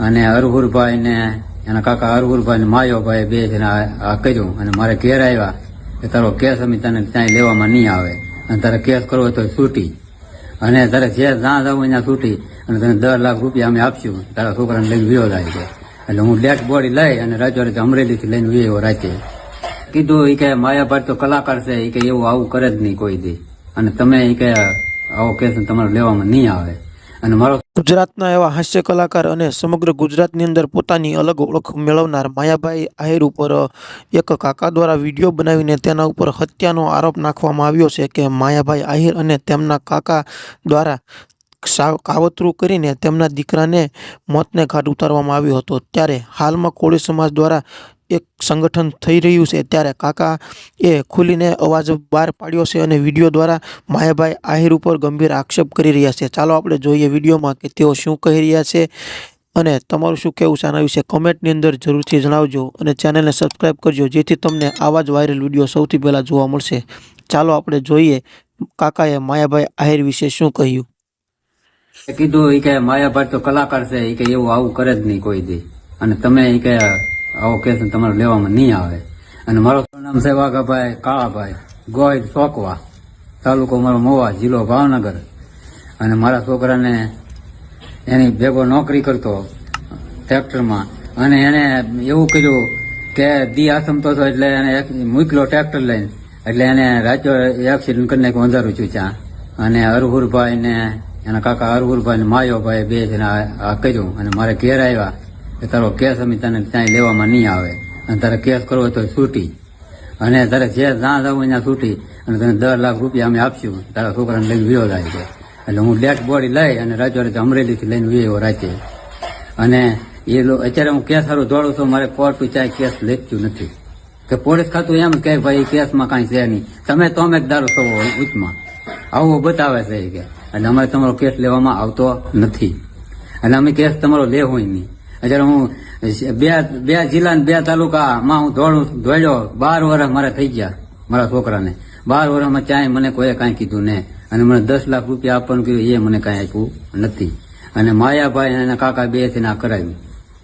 અને હરહુરભાઈ ને એના કાકા હરહુરભાઈ ને માયોભાઈ બે છે આ કર્યું. અને મારે ઘેર આવ્યા. કે તારો કેસ અમે તને ત્યાં લેવામાં નહીં આવે. અને તારે કેસ કરવો તો છૂટી. અને તારે જે જ્યાં જવું ત્યાં છૂટી. અને તને દસ લાખ રૂપિયા અમે આપશું. તારા છોકરાને લઈને વિયો જાય છે. એટલે હું ડેડ બોડી લઈ અને રાતે અમરેલીથી લઈને વિયો રાખે કીધું એ કે માયાભાઈ તો કલાકાર છે એ કે એવું આવું કરે જ નહીં કોઈ દી. અને તમે એ કે આવો કેસ તમારે લેવામાં નહીં આવે. અને મારો ગુજરાતના એવા હાસ્ય કલાકાર અને સમગ્ર ગુજરાતની અંદર પોતાની અલગ ઓળખ મેળવનાર માયાભાઈ આહિર ઉપર એક કાકા દ્વારા વીડિયો બનાવીને તેના ઉપર હત્યાનો આરોપ નાખવામાં આવ્યો છે કે માયાભાઈ આહિર અને તેમના કાકા દ્વારા કાવતરું કરીને તેમના દીકરાને મોતને ઘાટ ઉતારવામાં આવ્યો હતો. ત્યારે હાલમાં કોળી સમાજ દ્વારા એક સંગઠન થઈ રહ્યું છે ત્યારે કાકા એ ખુલીને અવાજ બહાર પાડ્યો છે અને વીડિયો દ્વારા માયાભાઈ આહિર ઉપર ગંભીર આક્ષેપ કરી રહ્યા છે. ચાલો આપણે જોઈએ વિડીયોમાં કે તેઓ શું કહી રહ્યા છે અને તમારું શું કહેવું છે આના વિશે કોમેન્ટની અંદર જરૂરથી જણાવજો અને ચેનલને સબસ્ક્રાઈબ કરજો જેથી તમને આવા જ વાયરલ વીડિયો સૌથી પહેલાં જોવા મળશે. ચાલો આપણે જોઈએ કાકાએ માયાભાઈ આહિર વિશે શું કહ્યું? કીધું એ કે માયાભાઈ તો કલાકાર છે એ કે એવું આવું કરે જ નહીં કોઈ દી. અને તમે એ કે આવો કેસ તમારે લેવામાં નહીં આવે. અને મારો નામ છે કાળાભાઈ, ગોય ચોકવા, તાલુકો મારો મોવા, જિલ્લો ભાવનગર. અને મારા છોકરાને એની ભેગો નોકરી કરતો ટ્રેક્ટરમાં. અને એને એવું કર્યું કે દી આસમતો હતો એટલે એને મૂકલો ટ્રેક્ટર લઈને. એટલે એને રાત્યો એક્સિડન્ટ કરી નાખ્યું, અંધારું છું ત્યાં. અને અરહુરભાઈ ને એના કાકા અરહુરભાઈ ને માયોભાઈ બે આ કર્યું. અને મારે ઘેર આવ્યા. કે તારો કેસ અમે તને ત્યાં લેવામાં નહીં આવે. અને તારે કેસ કરવો તો છૂટી. અને તારે જે જ્યાં જવું ત્યાં છૂટી. અને તને દસ લાખ રૂપિયા અમે આપશું. તારા છોકરાને લઈને વિયો જાય છે. એટલે હું ડેડ બોડી લઈ અને રાતે અમરેલીથી લઈને વિયો રાતે. અને એ અત્યારે હું કેસ સારું દોડું છું, મારે કોર્ટ ચાય કેસ લેતું નથી. કે પોલીસ ખાતું એમ કે ભાઈ કેસમાં કાંઈ છે નહીં. તમે તો અમે દારૂ છો ઉચ્ચમાં આવું બતાવે છે કે. અને અમારે તમારો કેસ લેવામાં આવતો નથી. અને અમે કેસ તમારો લેવો નહીં. અત્યારે હું બે બે જિલ્લા બે તાલુકામાં હું દોડું દોડ્યો, બાર વર્ષ મારા થઈ ગયા, મારા છોકરાને. બાર વર્ષમાં ચાય મને કોઈએ કાંઈ કીધું ને. અને મને દસ લાખ રૂપિયા આપવાનું કીધું, એ મને કાંઈ આપ્યું નથી. અને માયાભાઈ અને કાકા બે થઈને આ કરાવ્યું.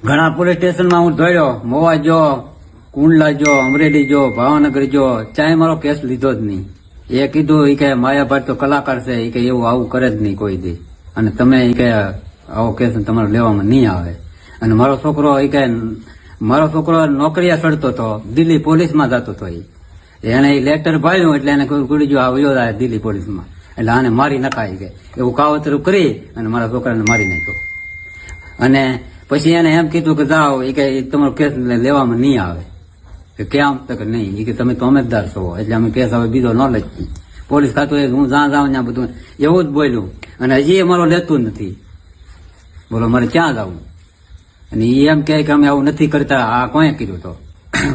ઘણા પોલીસ સ્ટેશનમાં હું દોડ્યો, મોવા જો કુંડલા જો અમરેલી જો ભાવનગર જો ચાય મારો કેસ લીધો જ નહીં. એ કીધું એ કે માયાભાઈ તો કલાકાર છે એ કે એવું આવું કરે જ નહીં કોઈ દી. અને તમે એ કે આવો કેસ તમારે લેવામાં નહીં આવે. અને મારો છોકરો એ કે મારો છોકરો નોકરીયા ચડતો હતો દિલ્હી પોલીસમાં જતો હતો એ એને લેટર ભાળ્યું એટલે એને ગુડીજો આવ્યો દિલ્હી પોલીસમાં. એટલે આને મારી નખાઈ કે એવું કાવતરું કરી અને મારા છોકરાને મારી નાખ્યો. અને પછી એને એમ કીધું કે જાઓ એ કે તમારો કેસ લેવામાં નહીં આવે. કે કેમ? તો કે નહીં. એ કે તમે તો અમેજદાર છો. એટલે અમે કેસ હવે બીજો ન લખી. પોલીસ ખાતું એ હું જ્યાં જાઉં ત્યાં બધું. એવું જ બોલ્યું. અને હજી એ મારો લેતું નથી. બોલો, મારે ક્યાં જવું અને એ એમ કહે કે અમે આવું નથી કરતા. આ કોણે કર્યું તો?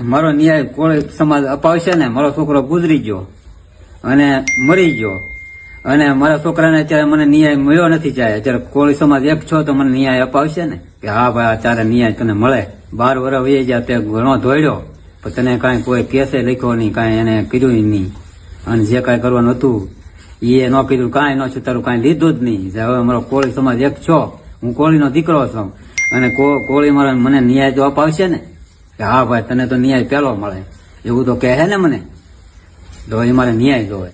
મારો ન્યાય કોઈ સમાજ અપાવશે ને? મારો છોકરો ગુજરી ગયો અને મરી ગયો. અને મારા છોકરાને અત્યારે મને ન્યાય મળ્યો નથી જાય. અત્યારે કોળી સમાજ એક છો તો મને ન્યાય અપાવશે ને? કે હા ભાઈ અત્યારે ન્યાય તને મળે. બાર વર્ષ વહી ગયા તે ઘણો ધોડ્યો પણ તને કાંઈ કોઈ કેસે લખ્યો નહીં, કાંઈ એને કીધું નહીં. અને જે કાંઈ કરવાનું હતું એ ન કીધું, કાંઈ ન છું તારું કાંઈ લીધું જ નહીં. હવે મારો કોળી સમાજ એક છો, હું કોળીનો દીકરો છું. અને કોળી મારા મને ન્યાય તો અપાવશે ને? કે હા ભાઈ, તને તો ન્યાય પેલો મળે. એવું તો કહે ને મને? તો એ મારે ન્યાય જોવે.